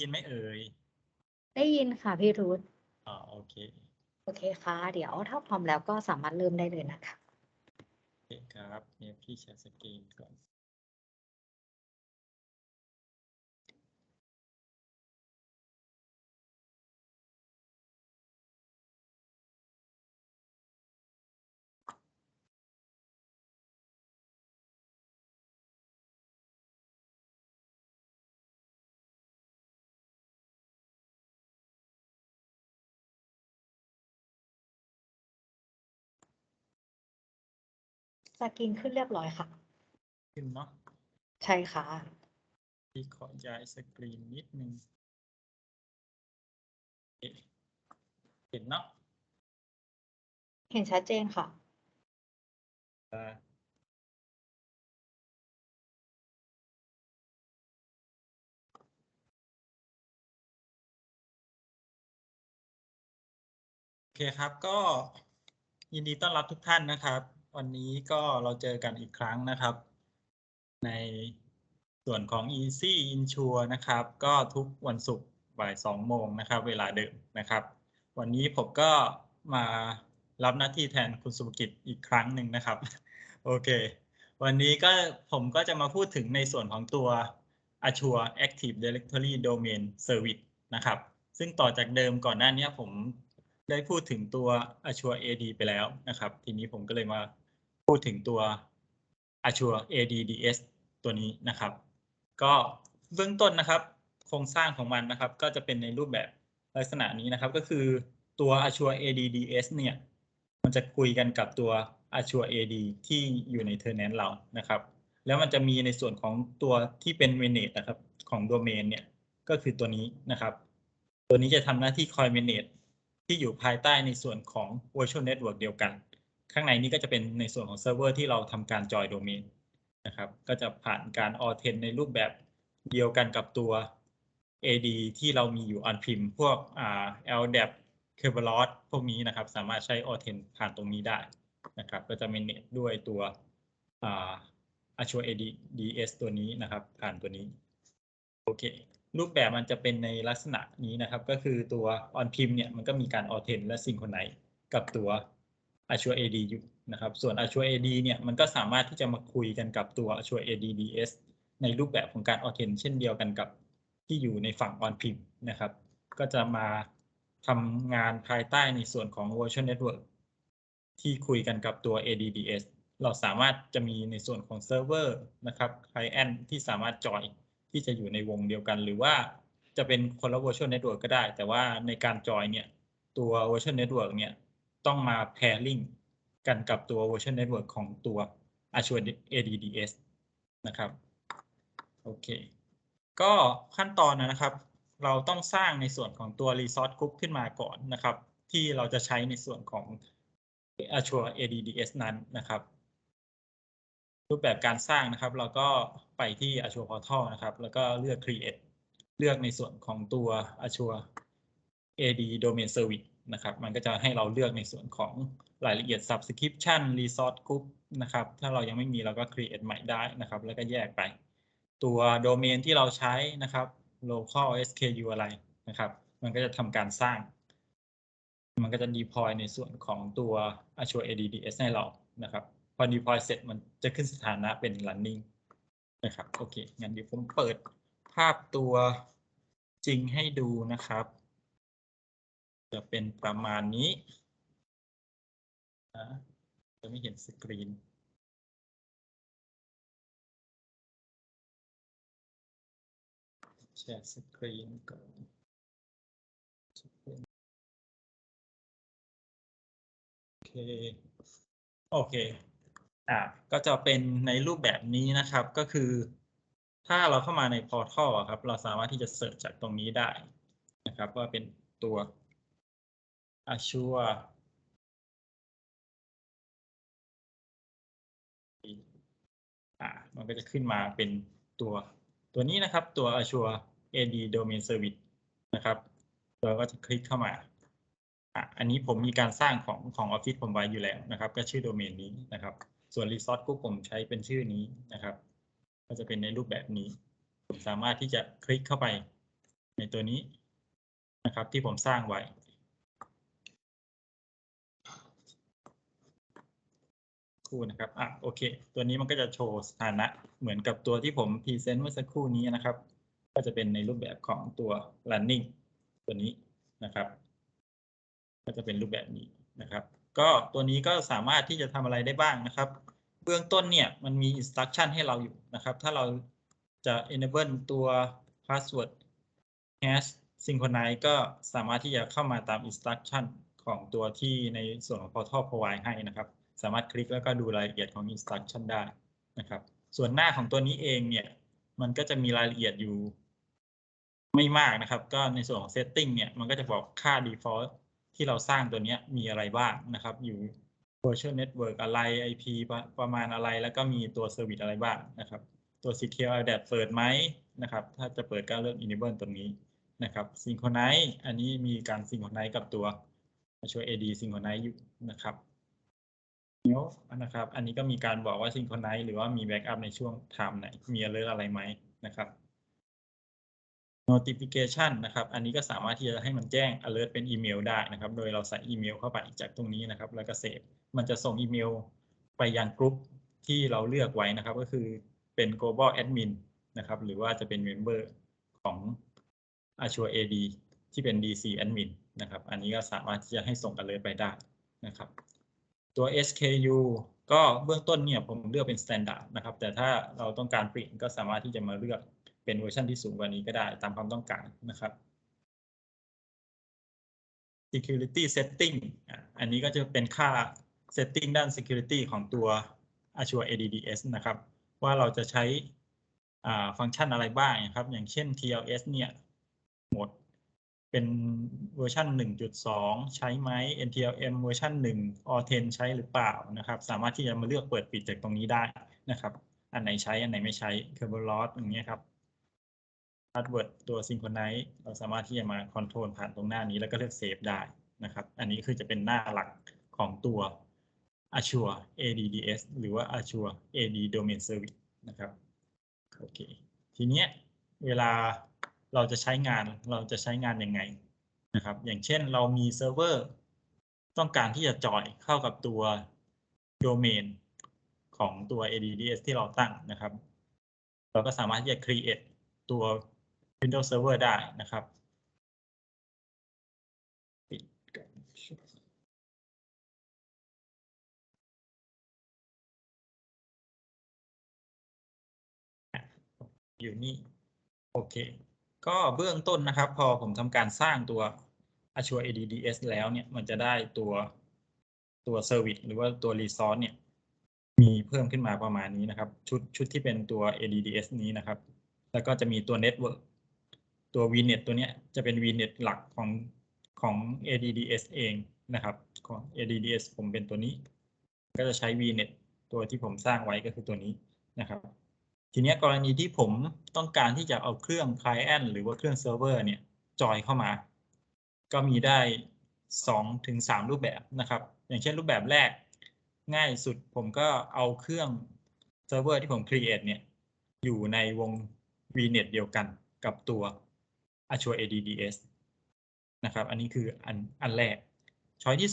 ยินไหมเอ่ย ได้ยินค่ะพี่รุธอ๋อโอเค โอเคค่ะ เดี๋ยวถ้าพร้อมแล้วก็สามารถเริ่มได้เลยนะคะ โอเคครับเนี่ยพี่แชร์สกรีนก่อน กรีนขึ้นเรียบร้อยค่ะ ขึ้นเนาะใช่ค่ะพี่ขอย้ายสกรีนนิดนึงโอเคเห็นเนาะเห็นชัดเจนค่ะอ่าโอเคครับก็ยินดีต้อนรับทุกท่านนะครับ วันนี้ก็เราเจอกันอีกครั้งนะครับ ในส่วนของ Easy Insure นะครับ ก็ทุกวันศุกร์บ่าย2โมงนะครับ เวลาเดิมนะครับ วันนี้ผมก็มารับหน้าที่แทนคุณสุภกิจอีกครั้งหนึ่งนะครับ โอเค วันนี้ก็ผมก็จะมาพูดถึงในส่วนของตัว Azure Active Directory Domain Service นะครับ ซึ่งต่อจากเดิมก่อนหน้านี้ผมได้พูดถึงตัว Azure AD ไปแล้วนะครับ ทีนี้ผมก็เลยมา พูดถึงตัว Azure ADDS ตัวนี้นะครับ ก็เบื้องต้นนะครับ โครงสร้างของมันนะครับ ก็จะเป็นในรูปแบบลักษณะนี้นะครับ ก็คือตัว Azure ADDS เนี่ย มันจะคุยกันกับตัว Azure AD ที่อยู่ใน tenant เรานะครับ แล้วมันจะมีในส่วนของตัวที่เป็น manage นะครับของ domain เนี่ย ก็คือตัวนี้นะครับ ตัวนี้จะทำหน้าที่คอย manage ที่อยู่ภายใต้ในส่วนของ virtual network เดียวกัน ข้างในนี้ก็จะเป็นในส่วนของเซิร์ฟเวอร์ที่เราทำการจอยโดเมนนะครับ ก็จะผ่านการ authent ในรูปแบบเดียวกันกับตัว AD ที่เรามีอยู่ on prem พวกอ่า LDAP k e r b e r o s พวกนี้นะครับ สามารถใช้ authent ผ่านตรงนี้ได้นะครับ ก็จะ manage ด้วยตัวอ่า Azure ADDS ตัวนี้นะครับ ผ่านตัวนี้ โอเค รูปแบบมันจะเป็นในลักษณะนี้นะครับ ก็คือตัว on prem เนี่ย มันก็มีการ authent และ synchronize กับตัว Azure AD อยู่นะครับ ส่วน Azure AD เนี่ยมันก็สามารถที่จะมาคุยกันกับตัว Azure ADDS ในรูปแบบของการ authent เช่นเดียวกันกับที่อยู่ในฝั่ง on prem นะครับ ก็จะมาทำงานภายใต้ในส่วนของ virtual network ที่คุยกันกับตัว ADDS เราสามารถจะมีในส่วนของเซิร์ฟเวอร์นะครับ client ที่สามารถจอยที่จะอยู่ในวงเดียวกัน หรือว่าจะเป็นคนละ virtual network ก็ได้ แต่ว่าในการจอยเนี่ยตัว virtual network เนี่ย ต้องมา pairing กันกับตัว virtual network ของตัว Azure ADDS นะครับ โอเค ก็ขั้นตอนนะครับ เราต้องสร้างในส่วนของตัว resource group ขึ้นมาก่อนนะครับ ที่เราจะใช้ในส่วนของ Azure ADDS นั้นนะครับ รูปแบบการสร้างนะครับ เราก็ไปที่ Azure Portal นะครับ แล้วก็เลือก create เลือกในส่วนของตัว Azure AD Domain Service นะครับ มันก็จะให้เราเลือกในส่วนของรายละเอียด subscription resource group นะครับ ถ้าเรายังไม่มีเราก็ create ใหม่ได้นะครับ แล้วก็แยกไป ตัวโดเมนที่เราใช้นะครับ local SKU อะไรนะครับ มันก็จะทำการสร้าง มันก็จะ deploy ในส่วนของตัว Azure ADDS ให้เรานะครับ พอ deploy เสร็จมันจะขึ้นสถานะเป็น running นะครับ โอเค งั้นเดี๋ยวผมเปิดภาพตัวจริงให้ดูนะครับ จะเป็นประมาณนี้นะจะไม่เห็นสกรีนแชร์สกรีนก่อนโอเค โอเค อ่าก็จะเป็นในรูปแบบนี้นะครับ ก็คือ ถ้าเราเข้ามาใน Portal อะครับ เราสามารถที่จะเสิร์ชจากตรงนี้ได้นะครับ ว่าเป็นตัว Azure อ่ามันก็จะขึ้นมาเป็นตัวตัวนี้นะครับ ตัว Azure AD Domain Service นะครับเราก็จะคลิกเข้ามาอะอันนี้ผมมีการสร้างของของ Office ผมไว้อยู่แล้วนะครับ ก็ชื่อโดเมนนี้นะครับ ส่วน Resource Group ผมใช้เป็นชื่อนี้นะครับ ก็จะเป็นในรูปแบบนี้ ผมสามารถที่จะคลิกเข้าไปในตัวนี้นะครับ ที่ผมสร้างไว้ ค รู่นะครับอะโอเค ตัวนี้มันก็จะโชว์สถานะเหมือนกับตัวที่ผมพรีเซนต์เมื่อสักครู่นี้นะครับ ก็จะเป็นในรูปแบบของตัว running ตัวนี้นะครับ ก็จะเป็นรูปแบบนี้นะครับ ก็ตัวนี้ก็สามารถที่จะทำอะไรได้บ้างนะครับ เบื้องต้นเนี่ยมันมี instruction ให้เราอยู่นะครับ ถ้าเราจะ enable ตัว password hash synchronize ก็สามารถที่จะเข้ามาตาม instruction ของตัวที่ในส่วนของ portal provide ให้นะครับ สามารถคลิกแล้วก็ดูรายละเอียดของ instruction ได้นะครับ ส่วนหน้าของตัวนี้เองเนี่ย มันก็จะมีรายละเอียดอยู่ ไม่มากนะครับ ก็ในส่วนของ setting เนี่ย มันก็จะบอกค่า default ที่เราสร้างตัวนี้มีอะไรบ้างนะครับ อยู่ virtual network อะไร IP ประประมาณอะไร แล้วก็มีตัว service อะไรบ้างนะครับ ตัว secure adapt เปิดไหมนะครับ ถ้าจะเปิดก็เลือก enable ตรงนี้นะครับ synchronize อันนี้มีการ synchronize กับตัว Azure AD synchronize อยู่นะครับ เดี๋ยวนะครับ อันนี้ก็มีการบอกว่า synchronize หรือว่ามี backup ในช่วง time ไหน มี alert อะไรไหมนะครับ notification นะครับ อันนี้ก็สามารถที่จะให้มันแจ้ง alert เป็นอีเมลได้นะครับ โดยเราใส่อีเมลเข้าไปจากตรงนี้นะครับ แล้วก็เซฟ มันจะส่งอีเมลไปยังกลุ่มที่เราเลือกไว้นะครับ ก็คือเป็น global admin นะครับ หรือว่าจะเป็น member ของ Azure AD ที่เป็น DC admin นะครับ อันนี้ก็สามารถที่จะให้ส่ง alert ไปได้นะครับ ตัว SKU ก็เบื้องต้นเนี่ยผมเลือกเป็น standard นะครับ แต่ถ้าเราต้องการเปลี่ยนก็สามารถที่จะมาเลือกเป็นเวอร์ชันที่สูงกว่านี้ก็ได้ตามความต้องการนะครับ security setting อันนี้ก็จะเป็นค่า setting ด้าน security ของตัว Azure ADDS นะครับ ว่าเราจะใช้ฟังก์ชันอะไรบ้างนะครับ อย่างเช่น TLS เนี่ยหมด เป็นเวอร์ชัน1.2 ใช้ไหม NTLM เวอร์ชัน1 or 10 ใช้หรือเปล่านะครับ สามารถที่จะมาเลือกเปิดปิดจากตรงนี้ได้นะครับ อันไหนใช้ อันไหนไม่ใช้ Kernel loss อย่างเงี้ยครับ password ตัว synchronize เราสามารถที่จะมา control ผ่านตรงหน้านี้แล้วก็เลือก save ได้นะครับ อันนี้คือจะเป็นหน้าหลักของตัว Azure ADDS หรือว่า Azure AD Domain Service นะครับ โอเค ทีเนี้ยเวลา เราจะใช้งานเราจะใช้งานยังไงนะครับ อย่างเช่นเรามีเซิร์ฟเวอร์ต้องการที่จะจอยเข้ากับตัวโดเมนของตัว ADDS ที่เราตั้งนะครับ เราก็สามารถที่จะ create ตัว Windows Server ได้นะครับอยู่นี่ โอเค ก็เบื้องต้นนะครับ พอผมทำการสร้างตัว Azure ADDS แล้วเนี่ยมันจะได้ตัวตัว Service หรือว่าตัว Resource เนี่ย มีเพิ่มขึ้นมาประมาณนี้นะครับ ชุดชุดที่เป็นตัว ADDS นี้นะครับ แล้วก็จะมีตัว Network ตัว VNet ตัวเนี้ยจะเป็น VNet หลักของของ ADDS เองนะครับของ ADDS ผมเป็นตัวนี้ ก็จะใช้ VNet ตัวที่ผมสร้างไว้ก็คือตัวนี้นะครับ ทีนี้กรณีที่ผมต้องการที่จะเอาเครื่อง Client หรือว่าเครื่องเซิร์ฟเวอร์เนี่ยจอยเข้ามา ก็มีได้2ถึง3รูปแบบนะครับ อย่างเช่นรูปแบบแรก ง่ายสุดผมก็เอาเครื่องเซิร์ฟเวอร์ที่ผม create เนี่ยอยู่ในวง VNet เดียวกันกับตัว Azure ADDS นะครับ อันนี้คืออันอันแรก ช้อยที่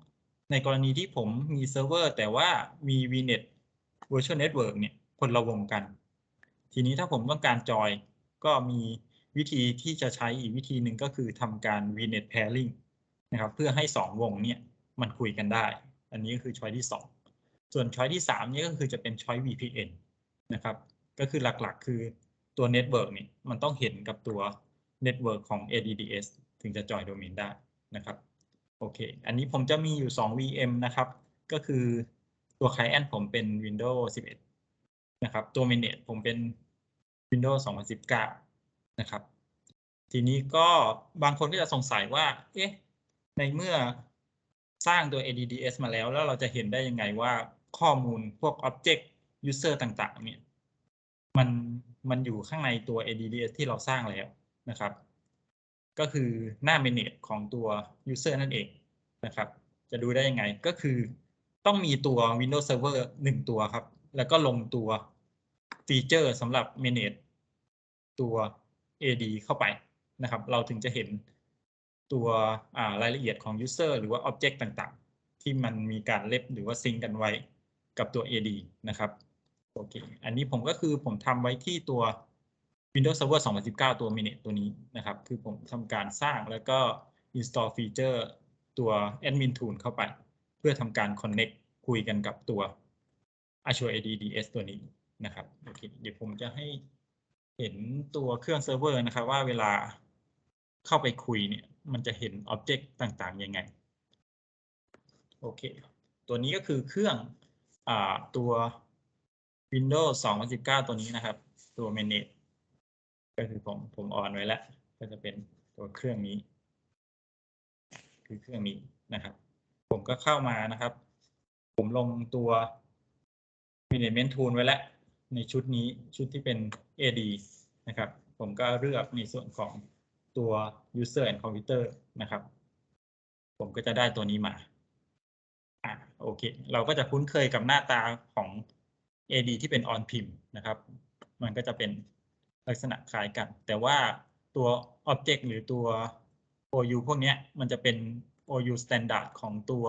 2 ในกรณีที่ผมมีเซิร์ฟเวอร์แต่ว่ามี VNet Virtual Network เนี่ยคนละวงกัน ทีนี้ถ้าผมต้องการจอยก็มีวิธีที่จะใช้อีกวิธีหนึ่งก็คือทำการ VNet pairing นะครับ เพื่อให้ 2 วงเนี่ยมันคุยกันได้ อันนี้ก็คือช้อยที่ 2 ส่วนช้อยที่ 3 นี่ก็คือจะเป็นช้อย VPN นะครับ ก็คือหลักๆ คือตัว Network เนี่ยมันต้องเห็นกับตัว Network ของ ADDS ถึงจะจอยโดเมนได้นะครับ โอเค อันนี้ผมจะมีอยู่ 2 VM นะครับ ก็คือตัว Client ผมเป็น Windows 11 นะครับ ตัว Mainnet ผมเป็น Windows 2019 นะครับ ทีนี้ก็บางคนก็จะสงสัยว่า เอ๊ะ ในเมื่อสร้างตัว ADDS มาแล้ว แล้วเราจะเห็นได้ยังไงว่าข้อมูลพวก Object User ต่างๆ เนี่ย มัน มันอยู่ข้างในตัว ADDS ที่เราสร้างแล้วนะครับ ก็คือหน้า Manage ของตัว User นั่นเองนะครับ จะดูได้ยังไง ก็คือต้องมีตัว Windows Server 1 ตัวครับ แล้วก็ลงตัวฟีเจอร์สำหรับ Manage ตัว AD เข้าไปนะครับ เราถึงจะเห็นตัวรายละเอียดของ user หรือว่า object ต่างๆ ที่มันมีการเล็บหรือว่าซิงกันไว้กับตัว AD นะครับโอเคอันนี้ผมก็คือผมทำไว้ที่ตัว Windows Server 2019 ตัว Minute ตัวนี้นะครับ คือผมทำการสร้างแล้วก็ install feature ตัว admin tool เข้าไป เพื่อทำการ connect คุยกันกับตัว Azure AD DS ตัวนี้นะครับโอเคเดี๋ยวผมจะให้ เห็นตัวเครื่องเซิร์ฟเวอร์นะครับว่าเวลาเข้าไปคุยเนี่ยมันจะเห็น object ต่างๆยังไง โอเค ตัวนี้ก็คือเครื่องอ่าตัว Windows 2019 ตัวนี้นะครับ ตัว Manage ก็คือผมผมออนไว้แล้ว ก็จะเป็นตัวเครื่องนี้ คือเครื่องนี้นะครับ ผมก็เข้ามานะครับ ผมลงตัว Management Tool ไว้แล้ว ในชุดนี้ชุดที่เป็น AD นะครับ ผมก็เลือกในส่วนของตัว User and Computer นะครับ ผมก็จะได้ตัวนี้มาอ่าโอเค เราก็จะคุ้นเคยกับหน้าตาของ AD ที่เป็น on prem นะครับ มันก็จะเป็นลักษณะคล้ายกัน แต่ว่าตัว object หรือตัว OU พวกนี้มันจะเป็น OU standard ของตัว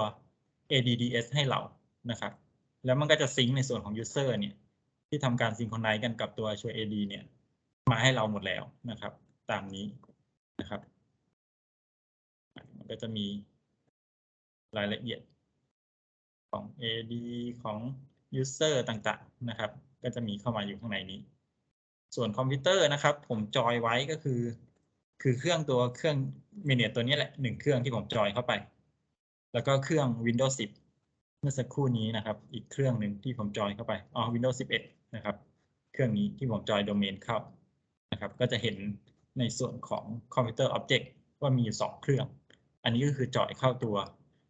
ADDS ให้เรานะครับ แล้วมันก็จะซิงค์ในส่วนของ user เนี่ย ที่ทำการ synchronize กันกับตัว Azure AD เนี่ย มาให้เราหมดแล้วนะครับ ตามนี้นะครับ มันก็จะมีรายละเอียดของ AD ของ User ต่างๆนะครับ ก็จะมีเข้ามาอยู่ข้างในนี้ ส่วนคอมพิวเตอร์นะครับ ผมจอยไว้ก็คือ คือเครื่องตัวเครื่อง Minute ตัวนี้แหละหนึ่งเครื่องที่ผมจอยเข้าไป แล้วก็เครื่อง Windows 10 เมื่อสักครู่นี้นะครับ อีกเครื่องหนึ่งที่ผมจอยเข้าไป อ๋อ Windows 11 นะครับ เครื่องนี้ที่ผมจอยโดเมนเข้านะครับ ก็จะเห็นในส่วนของคอมพิวเตอร์ Object ว่ามีอยู่สองเครื่อง อันนี้ก็คือจอยเข้าตัว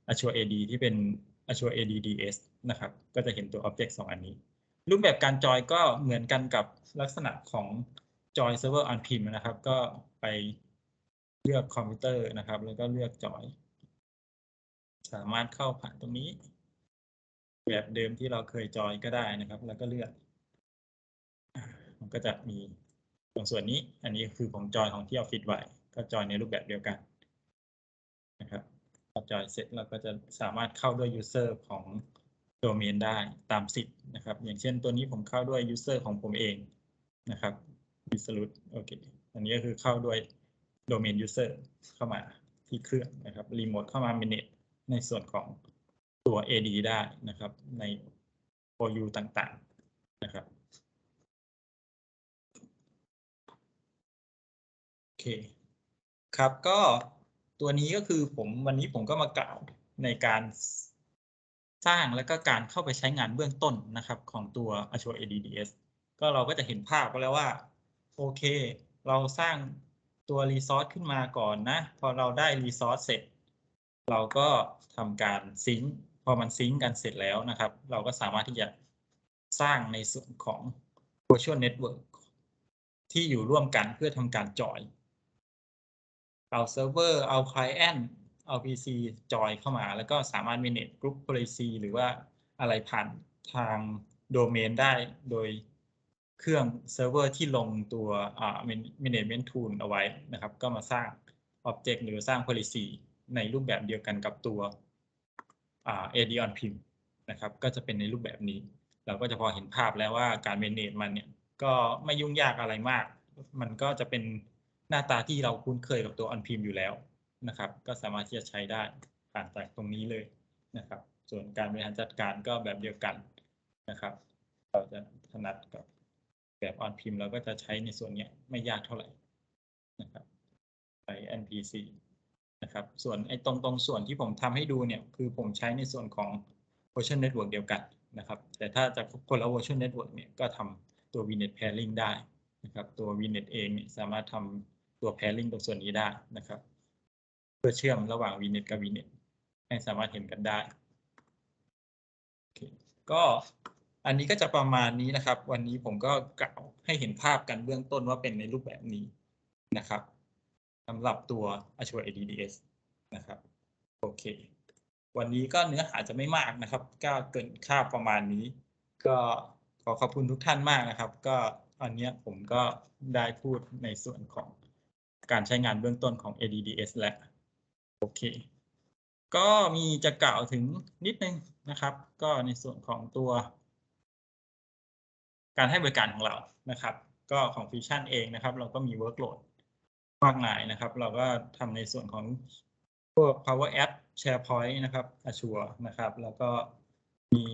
Azure AD ที่เป็น Azure AD DS นะครับ ก็จะเห็นตัว Object 2 อันนี้ รูปแบบการจอยก็เหมือนกันกับลักษณะของจอยเซิร์ฟเวอร์ on prem นะครับ ก็ไปเลือกคอมพิวเตอร์นะครับ แล้วก็เลือกจอย สามารถเข้าผ่านตรงนี้ แบบเดิมที่เราเคยจอยก็ได้นะครับ แล้วก็เลือก มันก็จะมีตรงส่วนนี้ อันนี้คือผมจอยของที่ออฟฟิศไว้ก็จอยในรูปแบบเดียวกันนะครับพอจอยเสร็จเราก็จะสามารถเข้าด้วย user ของโดเมนได้ตามสิทธิ์นะครับ อย่างเช่นตัวนี้ผมเข้าด้วย user ของผมเองนะครับวิสรุตโอเค อันนี้ก็คือเข้าด้วยโดเมน user เข้ามาที่เครื่องนะครับ รีโมทเข้ามา manage ในส่วนของตัว AD ได้นะครับ ใน OU ต่างๆนะครับ เคครับก็ตัวนี้ก็คือผมวันนี้ผมก็มากล่าวในการสร้างและก็การเข้าไปใช้งานเบื้องต้นนะครับ ของตัว Azure ADDS ก็เราก็จะเห็นภาพก็แล้วว่า โอเค เราสร้างตัว resource ขึ้นมาก่อนนะ พอเราได้ resource เสร็จ เราก็ทำการซิงค์พอมันซิงค์กันเสร็จแล้วนะครับ เราก็สามารถที่จะสร้างในส่วนของ virtual network ที่อยู่ร่วมกันเพื่อทำการจอย เอาเซิร์ฟเวอร์เอา client เอา PC จอยเข้ามา แล้วก็สามารถ manage group policy หรือว่าอะไรผ่านทางโดเมนได้โดยเครื่องเซิร์ฟเวอร์ที่ลงตัวอ่า management tool เอาไว้นะครับ ก็มาสร้าง object หรือสร้าง policy ในรูปแบบเดียวกันกับตัวอ่า AD on prem นะครับ ก็จะเป็นในรูปแบบนี้ เราก็จะพอเห็นภาพแล้วว่าการ manage มันเนี่ย ก็ไม่ยุ่งยากอะไรมาก มันก็จะเป็น น้าตาที่เราคุ้นเคยกับตัว on prem อยู่แล้วนะครับ ก็สามารถที่จะใช้ได้ผ่านจากตรงนี้เลยนะครับ ส่วนการบริหารจัดการก็แบบเดียวกันนะครับ เราจะถนัดกับแบบ on prem เราก็จะใช้ในส่วนนี้ไม่ยากเท่าไหร่นะครับใช้ npc นะครับส่วนไอ้ตรงตรงส่วนที่ผมทำให้ดูเนี่ย คือผมใช้ในส่วนของ virtual network เดียวกันนะครับ แต่ถ้าจะคนละ virtual network เนี่ยก็ทำตัว vnet pairing ได้นะครับ ตัว vnet เองเนี่ยสามารถทำ ตัว pairing ตรงส่วนนี้ได้นะครับ เพื่อเชื่อมระหว่าง vnet กับ vnet ให้สามารถเห็นกันได้โอเคก็อันนี้ก็จะประมาณนี้นะครับ วันนี้ผมก็กล่าวให้เห็นภาพกันเบื้องต้นว่าเป็นในรูปแบบนี้นะครับสำหรับตัว Azure ADDS นะครับ โอเค วันนี้ก็เนื้อหาจะไม่มากนะครับก็เกินค่าบประมาณนี้ ก็ขอขอบคุณทุกท่านมากนะครับ ก็อันเนี้ยผมก็ได้พูดในส่วนของ การใช้งานเบื้องต้นของ ADDS และโอเค ก็มีจะกล่าวถึงนิดนึงนะครับ ก็ในส่วนของตัว การให้บริการของเรานะครับ ก็ของ Fusion เองนะครับ เราก็มี workload มากมายนะครับ เราก็ทำในส่วนของพวก Power App SharePoint นะครับ Azure นะครับ แล้วก็มี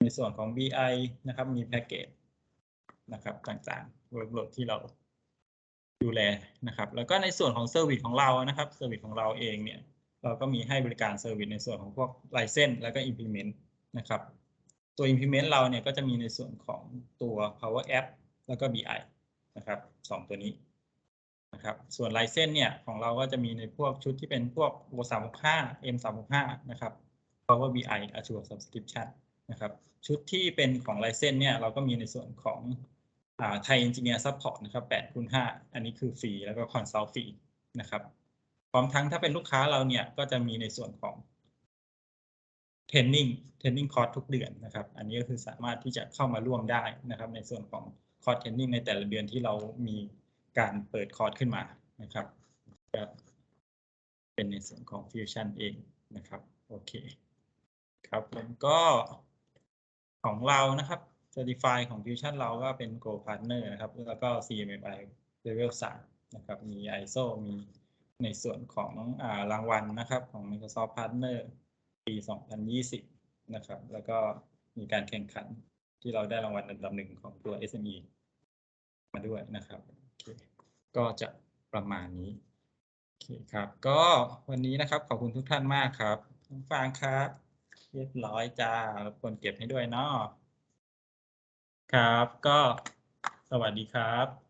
ในส่วนของ BI นะครับ มีแพ็กเกจนะครับต่างๆ workload ที่เรา ดูแลนะครับ แล้วก็ในส่วนของเซอร์วิสของเรานะครับเซอร์วิสของเราเองเนี่ยเราก็มีให้บริการเซอร์วิสในส่วนของพวก license แล้วก็ implement นะครับ ตัว implement เราเนี่ยก็จะมีในส่วนของตัว Power App แล้วก็ BI นะครับสองตัวนี้นะครับ ส่วน license เนี่ยของเราก็จะมีในพวกชุดที่เป็นพวก O365 M365 นะครับ Power BI Azure Subscription นะครับ ชุดที่เป็นของ license เนี่ยเราก็มีในส่วนของ ไทย Engineer Support นะครับ8คูณ5อันนี้คือฟรีแล้วก็ Consult ฟรีนะครับ พร้อมทั้งถ้าเป็นลูกค้าเราเนี่ยก็จะมีในส่วนของ training training course ทุกเดือนนะครับ อันนี้ก็คือสามารถที่จะเข้ามาร่วมได้นะครับ ในส่วนของ course training ในแต่ละเดือนที่เรามีการเปิดคอร์สขึ้นมานะครับก็เป็นในส่วนของ Fusion เองนะครับ โอเค ครับผมก็ของเรานะครับ Certify ของ Fusion เราก็เป็น Go Partner นะครับ แล้วก็ CMMI Level 3นะครับ มี ISO มีในส่วนของอารางวัลนะครับของ Microsoft Partner ปี 2020 นะครับ แล้วก็มีการแข่งขันที่เราได้รางวัลอันดับหนึ่งของตัว SME มาด้วยนะครับโอเคก็จะประมาณนี้โอเคครับ ก็วันนี้นะครับขอบคุณทุกท่านมากครับฟางครับ เรียบร้อยจ้ารบกวนเก็บให้ด้วยเนาะ ครับ ก็สวัสดีครับ